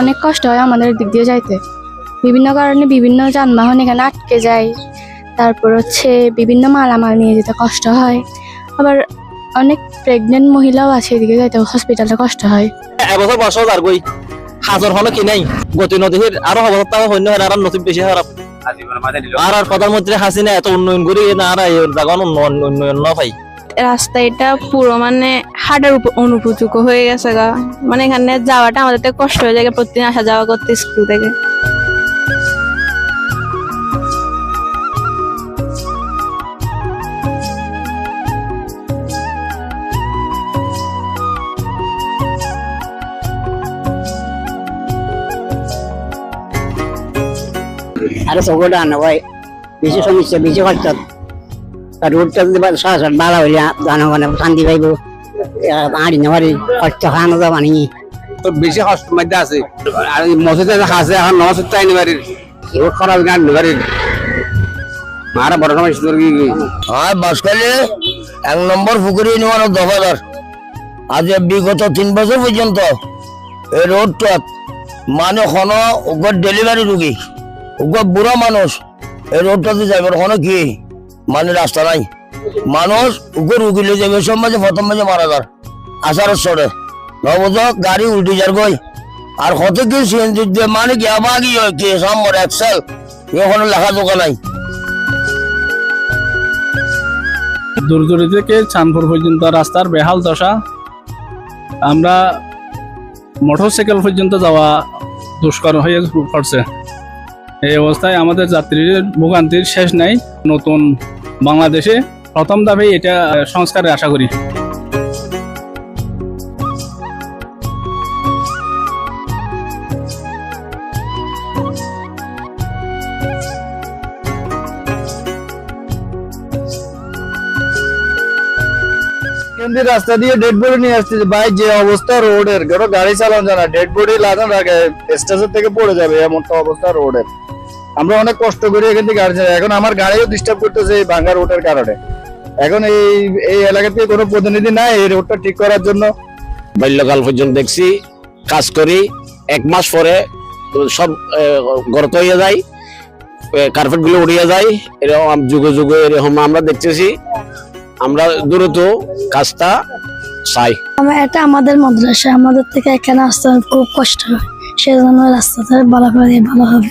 অনেক কষ্ট হয় আমাদের দিক দিয়ে যাইতে। বিভিন্ন কারণে বিভিন্ন যানবাহন এখানে আটকে যায়। তারপর হচ্ছে বিভিন্ন মালামাল নিয়ে যেতে কষ্ট হয়। আবার অনেক প্রেগনেন্ট মহিলাও আছে এদিকে যাইতে হসপিটালে কষ্ট হয়। এবছর বছর আর গই হাজার হলো কি নাই? গতি নদীর আরও হইন্য হয় আর নতুন বেশি খারাপ আর আর হাসিনা এত উন্নয়ন আর রাস্তা এটা পুরো মানে হাটার হয়ে গেছে গা। মানে এখানে যাওয়াটা আমাদের কষ্ট হয়ে যায় প্রতিদিন আসা যাওয়া করতে স্কুল থেকে। আরে সবটা আনা ভাই। বেশি সমস্যা বেশি খরচ আর রোডটা যদি সরাসরি ভালো হইলে জনগণে শান্তি পাইব। আড়ি নেওয়ারি খরচ খাওয়ানো যাবা নাকি? তো বেশি কষ্ট মধ্যে আছে। আর মসজিদে আছে এখন নমস্কার চাই নিবারির রোড খারাপ গান নিবারির মারা বড় সময় সুন্দর কি আর বাসকালে এক নম্বর পুকুরি নেওয়ানো দফাদার আজ বিগত তিন বছর পর্যন্ত এই রোডটা মানে হন ওগর ডেলিভারি রুগী বুড়া মানুষ, এই রোডটাতে যাইবার হন কি? মানে রাস্তা নাই। মানুষ ওগর রুগী লিয়ে যাবে সব মাঝে, প্রথম মাঝে মারা যার আসার সরে নবজ গাড়ি উল্টি যার গই। আর কত কি সিএনজি মানে কি আবার কি হয় কি? সামর এক্সেল এখানে লেখা দোকান নাই। দূরদূরি থেকে চাঁদপুর পর্যন্ত রাস্তার বেহাল দশা। আমরা মোটরসাইকেল পর্যন্ত যাওয়া দুষ্কর হয়ে পড়ছে। এই অবস্থায় আমাদের যাত্রীর ভোগান্তির শেষ নাই। নতুন বাংলাদেশে প্রথম দাবি এটা সংস্কারের আশা করি। রাস্তা দিয়ে ডেড বডি নিয়ে আসতেছে ভাই, যে অবস্থা রোডের কোনো গাড়ি চালানো যায় না ডেড বডি লাগানো রাখে স্টেশন থেকে পড়ে যাবে এমন তো অবস্থা রোডের আমরা অনেক কষ্ট করি এখান থেকে গাড়ি এখন আমার গাড়িও ডিস্টার্ব করতেছে এই ভাঙ্গা রোডের কারণে। এখন এই এই এলাকা থেকে কোনো প্রতিনিধি নাই এই রোডটা ঠিক করার জন্য। বাল্যকাল পর্যন্ত দেখছি কাজ করি এক মাস পরে সব গর্ত হয়ে যায় কার্পেটগুলো উড়িয়ে যায় এরকম যুগে যুগে এরকম আমরা দেখতেছি। আমরা দ্রুত কাজটা চাই। এটা আমাদের মাদ্রাসা আমাদের থেকে এখানে আসতে খুব কষ্ট হয়। সেজন্য রাস্তাটা ভালো করে দিয়ে ভালো হবে।